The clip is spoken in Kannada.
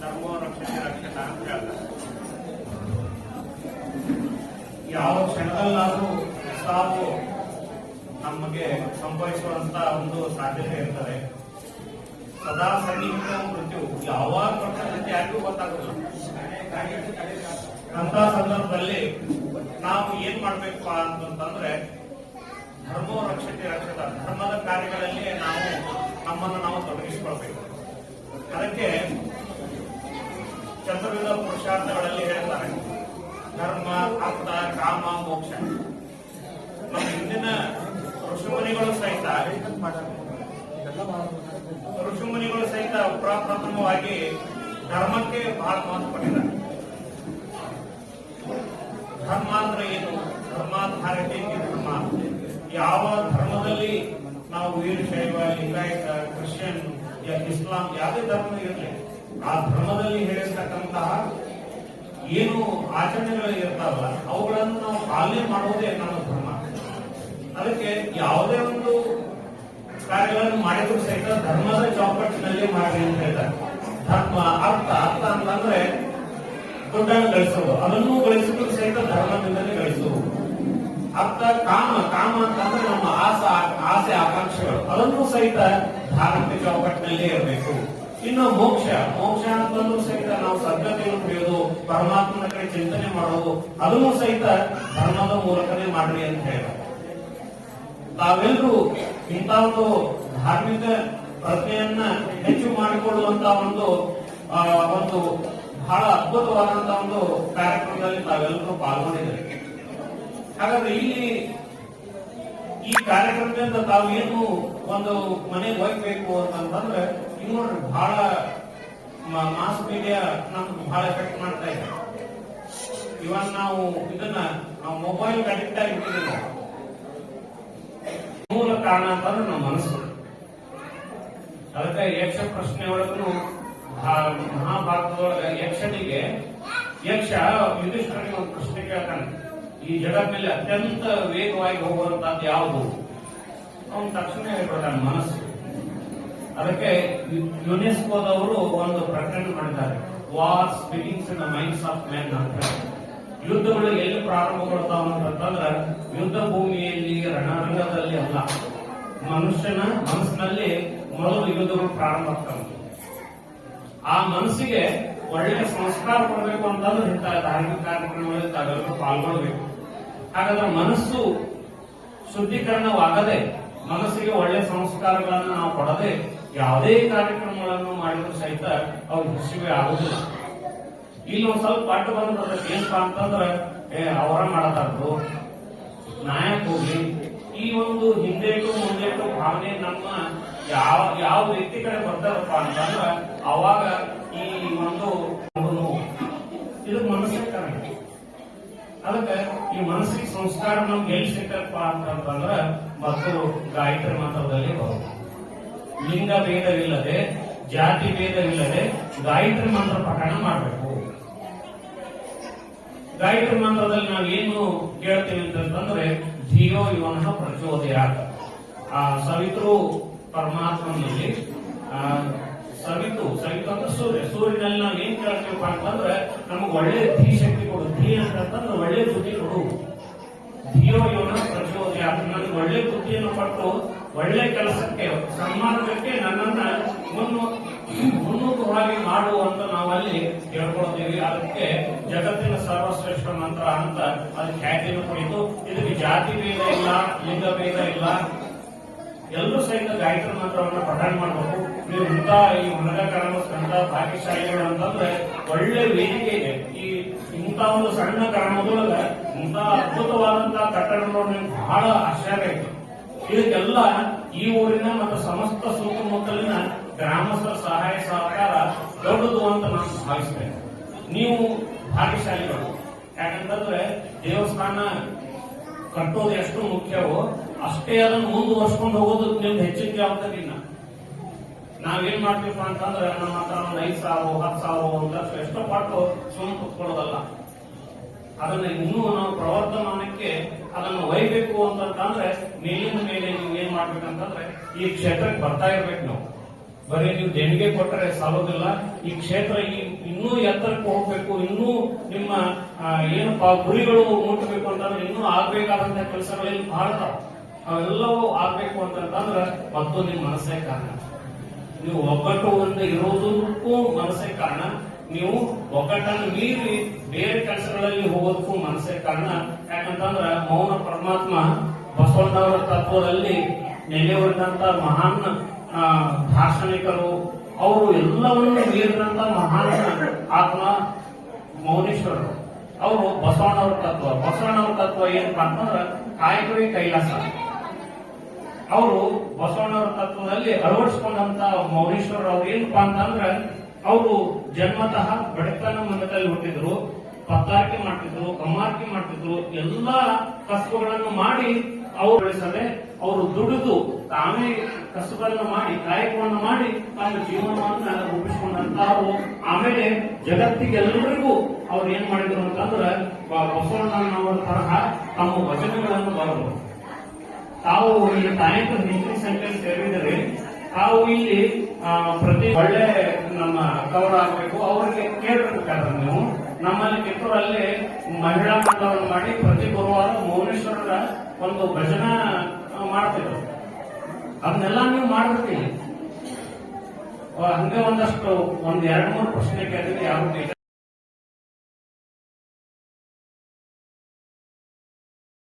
ಧರ್ಮೋ ರಕ್ಷತೆ ರಕ್ಷತ ಅಂತ ಹೇಳ್ತಾರೆ ಯಾವ ಕ್ಷಣದಲ್ಲಾದರೂ ಸಾವು ನಮಗೆ ಸಂಭವಿಸುವಂತ ಒಂದು ಸಾಧ್ಯತೆ ಇರ್ತದೆ ಸದಾ ಸೈನಿಕ ಮೃತ್ಯು ಯಾವಾಗ ಪ್ರಕರಣಕ್ಕೆ ಯಾರಿಗೂ ಗೊತ್ತಾಗಲ್ಲ ಅಂತ ಸಂದರ್ಭದಲ್ಲಿ ನಾವು ಏನ್ ಮಾಡ್ಬೇಕು ಅಂತಂದ್ರೆ ಧರ್ಮೋ ರಕ್ಷತೆ ರಕ್ಷತ ಧರ್ಮದ ಕಾರ್ಯಗಳಲ್ಲಿ ನಾವು ನಮ್ಮನ್ನು ನಾವು ತೊಡಗಿಸಿಕೊಳ್ಬೇಕು. ಅದಕ್ಕೆ ಚತುರ್ವಿಧ ಪುರುಷಾರ್ಥಗಳಲ್ಲಿ ಹೇಳ್ತಾರೆ. ಧರ್ಮ ಅರ್ಥ ಕಾಮ, ಮೋಕ್ಷ. ನಮ್ಮ ಹಿಂದಿನ ಋಷಿಮುನಿಗಳು ಸಹಿತ ಋಷಿಮುನಿಗಳು ಸಹಿತ ಪ್ರಪ್ರಥಮವಾಗಿ ಧರ್ಮಕ್ಕೆ ಬಹಳ ಮಹತ್ವ ಕೊಟ್ಟಿದ್ದಾರೆ. ಧರ್ಮ ಅಂದ್ರೆ ಏನು? ಧರ್ಮಾಧಾರಿತ ಧರ್ಮ. ಯಾವ ಧರ್ಮದಲ್ಲಿ ನಾವು ವೀರಶೈವ ಲಿಂಗಾಯತ, ಕ್ರಿಶ್ಚಿಯನ್ ಇಸ್ಲಾಂ, ಯಾವುದೇ ಧರ್ಮ ಇರಲಿ, ಆ ಧರ್ಮದಲ್ಲಿ ಹೇಳಿರ್ತಕ್ಕಂತಹ ಏನು ಆಚರಣೆಗಳು ಇರ್ತಾವಲ್ಲ, ಅವುಗಳನ್ನು ನಾವು ಪಾಲನೆ ಮಾಡುವುದೇ ನಮ್ಮ ಧರ್ಮ. ಅದಕ್ಕೆ ಯಾವುದೇ ಒಂದು ಕಾರ್ಯಗಳನ್ನು ಮಾಡಿದ್ರು ಸಹಿತ ಧರ್ಮದ ಚೌಕಟ್ಟಿನಲ್ಲಿ ಮಾಡಿ ಅಂತ ಹೇಳ್ತಾರೆ. ಧರ್ಮ, ಅರ್ಥ ಅರ್ಥ ಅಂತಂದ್ರೆ ದುಡ್ಡನ್ನು ಗಳಿಸೋದು. ಅದನ್ನು ಗಳಿಸಿದ್ರು ಸಹಿತ ಧರ್ಮದಿಂದಲೇ ಗಳಿಸುವುದು ಅರ್ಥ, ಕಾಮ ಕಾಮ ಅಂತಂದ್ರೆ ನಮ್ಮ ಆಸ, ಆಸೆ, ಆಕಾಂಕ್ಷೆಗಳು. ಅದನ್ನು ಸಹಿತ ಧಾರ್ಮಿಕ ಚೌಕಟ್ಟಿನಲ್ಲೇ ಇರಬೇಕು. ಇನ್ನು ಮೋಕ್ಷ. ಮೋಕ್ಷ ಅಂತಂದ್ರೂ ಸಹಿತ ನಾವು ಸದ್ಗತಿಯನ್ನು ಪಡೆಯೋದು, ಪರಮಾತ್ಮನ ಕಡೆ ಚಿಂತನೆ ಮಾಡೋದು, ಅದನ್ನು ಸಹಿತ ಧರ್ಮದ ಮೂಲಕನೇ ಮಾಡ್ರಿ ಅಂತ ಹೇಳ್ತಾರೆ. ತಾವೆಲ್ಲರೂ ಇಂಥ ಒಂದು ಧಾರ್ಮಿಕ ಪ್ರಜ್ಞೆಯನ್ನ ಹೆಚ್ಚು ಮಾಡಿಕೊಳ್ಳುವಂತ ಒಂದು ಒಂದು ಬಹಳ ಅದ್ಭುತವಾದಂತಹ ಒಂದು ಕಾರ್ಯಕ್ರಮದಲ್ಲಿ ತಾವೆಲ್ಲರೂ ಪಾಲ್ಗೊಂಡಿದ್ದಾರೆ. ಹಾಗಾದ್ರೆ ಇಲ್ಲಿ ಈ ಕಾರ್ಯಕ್ರಮದಿಂದ ತಾವು ಏನು ಒಂದು ಮನೆಗೆ ಹೋಗ್ಬೇಕು ಅಂತಂದ್ರೆ ನೋಡ್ರಿ ಬಹಳ ಮಾಸ್ ಮೀಡಿಯಾ ನಮ್ಗೆ ಬಹಳ ಎಫೆಕ್ಟ್ ಮಾಡ್ತಾ ಇದೆ ಇವನ್ ನಾವು ಇದನ್ನ, ನಾವು ಮೊಬೈಲ್ ಅಡಿಕ್ಟ್ ಆಗಿರ್ತೀವಿ ಮೂಲ ಕಾರಣ ಅಂತಂದ್ರೆ ನಮ್ಮ ಮನಸ್ಸು. ಅದಕ್ಕೆ ಯಕ್ಷ ಪ್ರಶ್ನೆ ಒಳಗೂ ಮಹಾಭಾರತದೊಳಗ ಯಕ್ಷನಿಗೆ, ಯಕ್ಷ ಯುಧಿಷ್ಠರಿಗೆ ಒಂದು ಪ್ರಶ್ನೆ ಕೇಳ್ತಾನೆ. ಈ ಜಗತ್ತಿನಲ್ಲಿ ಅತ್ಯಂತ ವೇಗವಾಗಿ ಹೋಗುವಂತದ್ದು ಯಾವುದು? ಅವನು ತಕ್ಷಣ ಹೇಳ್ಬಿಡ್ತಾನೆ ಮನಸ್ಸು. ಅದಕ್ಕೆ ಯುನೆಸ್ಕೋದವರು ಒಂದು ಪ್ರಕಟಣೆ ಮಾಡಿದ್ದಾರೆ. War begins in the minds of men ಅಂತ. ಯುದ್ಧಗಳು ಎಲ್ಲಿ ಪ್ರಾರಂಭಗೊಳ್ತಾವ ಅಂತಂದ್ರೆ ಯುದ್ಧ ಭೂಮಿಯಲ್ಲಿ ರಣರಂಗದಲ್ಲಿ ಅಲ್ಲ. ಮನುಷ್ಯನ ಮನಸ್ಸಿನಲ್ಲಿ ಮೊದಲು ಯುದ್ಧಗಳು ಪ್ರಾರಂಭ ಆಗ್ತವೆ. ಆ ಮನಸ್ಸಿಗೆ ಒಳ್ಳೆಯ ಸಂಸ್ಕಾರ ಕೊಡಬೇಕು ಅಂತಂದ್ರೆ ಇಂಥ ಧಾರ್ಮಿಕ ಕಾರ್ಯಕ್ರಮಗಳಲ್ಲಿ ತಾವೆಲ್ಲರೂ ಪಾಲ್ಗೊಳ್ಬೇಕು. ಹಾಗಾದ್ರೆ ಮನಸ್ಸು ಶುದ್ಧೀಕರಣವಾಗದೆ ಮನಸ್ಸಿಗೆ ಒಳ್ಳೆ ಸಂಸ್ಕಾರಗಳನ್ನು ನಾವು ಕೊಡದೆ ಯಾವುದೇ ಕಾರ್ಯಕ್ರಮಗಳನ್ನು ಮಾಡಿದ್ರು ಸಹಿತ ಅವ್ರು ಹಸಿವೆ ಆಗುದಿಲ್ಲ. ಇಲ್ಲಿ ಒಂದ್ ಸ್ವಲ್ಪ ಪಾಠ ಬಂದ್ರೆ ಏನಪ್ಪ ಅಂತಂದ್ರೆ ಅವರ ಮಾಡತಾರ್ದು ನಾಯಕ್ ಹೋಗ್ಲಿ. ಈ ಒಂದು ಹಿಂದೇಟು, ಮುಂದೇಟು ಭಾವನೆ ನಮ್ಮ ಯಾವ ಯಾವ ವ್ಯಕ್ತಿ ಕಡೆ ಬರ್ತಾರಪ್ಪ ಅಂತಂದ್ರ, ಅವಾಗ ಈ ಒಂದು ಇದು ಮನಸ್ಸಿಗೆ ಕಾರಣ ಅದಕ್ಕೆ ಈ ಮನಸ್ಸಿಗೆ ಸಂಸ್ಕಾರ ನಮ್ಗೆ ಎಲ್ಲಿ ಸಿಗ್ತಪ್ಪ ಅಂತಂದ್ರ, ಮತ್ತು ಗಾಯತ್ರಿ ಮಂತ್ರದಲ್ಲಿ ಬರುತ್ತೆ. ಲಿಂಗ ಭೇದವಿಲ್ಲದೆ, ಜಾತಿ ಭೇದವಿಲ್ಲದೆ ಗಾಯತ್ರಿ ಮಂತ್ರ ಪಠಣ ಮಾಡಬೇಕು. ಗಾಯತ್ರಿ ಮಂತ್ರದಲ್ಲಿ ನಾವು ಏನು ಕೇಳ್ತೀವಿ ಅಂತಂದ್ರೆ ಧಿಯೋ ಯುವನ ಪ್ರಚೋದಯ. ಆ ಸವಿತೃ ಪರಮಾತ್ಮನಲ್ಲಿ, ಆ ಸವಿತು ಸವಿತು ಅಂದ್ರೆ ಸೂರ್ಯ. ಸೂರ್ಯನಲ್ಲಿ ನಾವು ಏನ್ ಕೇಳ್ತೀವಪ್ಪ ಅಂತಂದ್ರೆ, ನಮಗೆ ಒಳ್ಳೆ ಧೀ ಶಕ್ತಿ ಕೊಡು. ಧೀ ಅಂತಂದ್ರೆ ಒಳ್ಳೆ ಬುದ್ಧಿ ಕೊಡು. ಧಿಯೋ ಇವನ ಪ್ರಚೋದಯ ನನಗೆ ಒಳ್ಳೆ ಬುದ್ಧಿಯನ್ನು ಪಟ್ಟು ಒಳ್ಳೆ ಕೆಲಸಕ್ಕೆ ಸನ್ಮಾನಕ್ಕೆ ನನ್ನನ್ನ ಮುನ್ನು, ಮುನ್ನುಗ್ಗವಾಗಿ ಮಾಡು ಅಂತ ನಾವಲ್ಲಿ ಹೇಳ್ಕೊಳ್ತೀವಿ. ಅದಕ್ಕೆ ಜಗತ್ತಿನ ಸರ್ವಶ್ರೇಷ್ಠ ಮಂತ್ರ ಅಂತ ಅದಕ್ಕೆ ಖ್ಯಾತಿಯನ್ನು ಕುರಿತು ಇದಕ್ಕೆ ಜಾತಿ ಭೇದ ಇಲ್ಲ, ಲಿಂಗ ಭೇದ ಇಲ್ಲ. ಎಲ್ಲರೂ ಸಹಿತ ಗಾಯತ್ರಿ ಮಂತ್ರವನ್ನ ಪಠಣ ಮಾಡಬೇಕು. ನೀವು ಇಂಥ ಈ ಮನಗ ಕರ್ಮ ಸ್ಕಂದ ಭಾಗ್ಯಶಾಲಿಗಳು ಅಂತಂದ್ರೆ ಒಳ್ಳೆ ವೇದಿಕೆ ಇದೆ. ಈ ಇಂಥ ಒಂದು ಸಣ್ಣ ಕರಣದೊಳಗ ಇಂಥ ಅದ್ಭುತವಾದಂತಹ ಕಟ್ಟಡ ನೋಡಿ ಬಹಳ ಆಶ್ಚರ್ಯ ಇತ್ತು ಇದಕ್ಕೆಲ್ಲ ಈ ಊರಿನ ಮತ್ತು ಸಮಸ್ತ ಸುತ್ತಮುತ್ತಲಿನ ಗ್ರಾಮಸ್ಥರ ಸಹಾಯ ಸಹಕಾರ ದೊಡ್ಡದು ಅಂತ ನಾನು ಭಾವಿಸ್ತೇನೆ. ನೀವು ಭಾಗ್ಯಶಾಲಿಗಳು. ಯಾಕಂತಂದ್ರೆ ದೇವಸ್ಥಾನ ಕಟ್ಟೋದು ಎಷ್ಟು ಮುಖ್ಯವೋ ಅಷ್ಟೇ ಅದನ್ನು ಮುಂದುವರ್ಸ್ಕೊಂಡು ಹೋಗೋದು ನಿಮ್ದು ಹೆಚ್ಚಿನ ಇಲ್ಲ ನಾವೇನ್ ಮಾಡ್ತೀವಪ್ಪ ಅಂತಂದ್ರೆ ನಮ್ಮ ಹತ್ರ ಒಂದು ಐದು ಸಾವಿರ, ಹತ್ತು ಸಾವಿರ ಒಂದು ಲಕ್ಷ ಎಷ್ಟೋ ಪಾಟು ಸುಮ್ಮನೆ ಕುತ್ಕೊಳ್ಳೋದಲ್ಲ ಅದನ್ನ ಇನ್ನೂ ನಾವು ಪ್ರವರ್ತಮಾನಕ್ಕೆ ಅದನ್ನು ಒಯ್ಬೇಕು ಅಂತಂದ್ರೆ ಮೇಲಿನ ಮೇಲೆ ನೀವು ಏನ್ ಮಾಡ್ಬೇಕಂತಂದ್ರೆ ಈ ಕ್ಷೇತ್ರಕ್ಕೆ ಬರ್ತಾ ಇರ್ಬೇಕು ನಾವು. ಬರೀ ನೀವು ದೇಣಿಗೆ ಕೊಟ್ಟರೆ ಸಾಲೋದಿಲ್ಲ. ಈ ಕ್ಷೇತ್ರ ಇನ್ನೂ ಎತ್ತರಕ್ಕೆ ಹೋಗ್ಬೇಕು, ಇನ್ನೂ ನಿಮ್ಮ ಏನಪ್ಪಾ ಗುರಿಗಳು ಮುಟ್ಟಬೇಕು ಅಂತಂದ್ರೆ ಇನ್ನೂ ಆಗ್ಬೇಕಾದಂತಹ ಕೆಲಸಗಳಲ್ಲಿ ಬಹಳ. ಅವೆಲ್ಲವೂ ಆಗ್ಬೇಕು ಅಂತಂದ್ರೆ ಮತ್ತು ನಿಮ್ಮ ಮನಸ್ಸೇ ಕಾರಣ. ನೀವು ಒಗ್ಗಟ್ಟು ಒಂದು ಇರೋದಕ್ಕೂ ಮನಸ್ಸೇ ಕಾರಣ. ನೀವು ಒಗ್ಗಟ್ಟನ್ನು ಮೀರಿ ಬೇರೆ ಕೆಲಸಗಳಲ್ಲಿ ಹೋಗೋದಕ್ಕೂ ಮನಸ್ಸೇ ಕಾರಣ. ಯಾಕಂತಂದ್ರ ಮೌನ ಪರಮಾತ್ಮ ಬಸವಣ್ಣವರ ತತ್ವದಲ್ಲಿ ನೆಲೆಗೊಂಡಂತ ಮಹಾನ್ ದಾರ್ಶನಿಕರು, ಅವರು ಎಲ್ಲವನ್ನು ಮೀರಿದಂತ ಮಹಾನ್ ಆತ್ಮ ಮೌನೇಶ್ವರರು. ಅವರು ಬಸವಣ್ಣವರ ತತ್ವ. ಬಸವಣ್ಣವರ ತತ್ವ ಏನಪ್ಪಾ ಅಂತಂದ್ರ ಕಾಯಕವೇ ಕೈಲಾಸ. ಅವರು ಬಸವಣ್ಣವರ ತತ್ವದಲ್ಲಿ ಅಳವಡಿಸಿಕೊಂಡಂತ ಮೌನೇಶ್ವರ ಅವರು ಏನಪ್ಪಾ ಅಂತಂದ್ರೆ, ಅವರು ಜನ್ಮತಃ ಬಡತನ ಮನದಲ್ಲಿ ಹುಟ್ಟಿದ್ರು, ಪತ್ತಾರಿಕೆ ಮಾಡ್ತಿದ್ರು, ಕಮ್ಮಾರಿಕೆ ಮಾಡ್ತಿದ್ರು, ಎಲ್ಲಾ ಕಸಬುಗಳನ್ನು ಮಾಡಿ ಅವರು ಬೆಳೆಸದೆ ಅವರು ದುಡಿದು ತಾವೇ ಕಸಬನ್ನು ಮಾಡಿ, ಕಾಯಕವನ್ನು ಮಾಡಿ ತಮ್ಮ ಜೀವನವನ್ನ ರೂಪಿಸಿಕೊಂಡಂತಾರು ಆಮೇಲೆ ಜಗತ್ತಿಗೆಲ್ಲರಿಗೂ ಅವ್ರು ಏನ್ ಮಾಡಿದ್ರು ಅಂತಂದ್ರೆ ಬಸವಣ್ಣನವರ ತರಹ ತಮ್ಮ ವಚನಗಳನ್ನು ಬರೆದರು. ತಾವು ಇಲ್ಲಿ ಸಾಯಂಕಾಲ ಹಿಂದಿನ ಸೆಂಟರ್ ಸೇರಿದರೆ, ತಾವು ಇಲ್ಲಿ ಪ್ರತಿ ಒಳ್ಳೆ ನಮ್ಮ ಕವರ್ ಆಗಬೇಕು, ಅವರಿಗೆ ಕೇಳಬೇಕಾದ್ರೆ ನೀವು, ನಮ್ಮಲ್ಲಿ ಕಿತ್ತೂರಲ್ಲಿ ಮಹಿಳಾ ಮಂಡಲವನ್ನು ಮಾಡಿ ಪ್ರತಿ ಗುರುವಾರ ಮೌನೇಶ್ವರರ ಒಂದು ಭಜನಾ ಮಾಡ್ತಿದ್ರು ಅದನ್ನೆಲ್ಲ ನೀವು ಮಾಡ್ಬಿಡ್ತೀವಿ. ಹಂಗೆ ಒಂದಷ್ಟು, ಒಂದ್ ಎರಡ್ ಮೂರು ಪ್ರಶ್ನೆ ಕೇಳಿದ್ರೆ ಯಾರು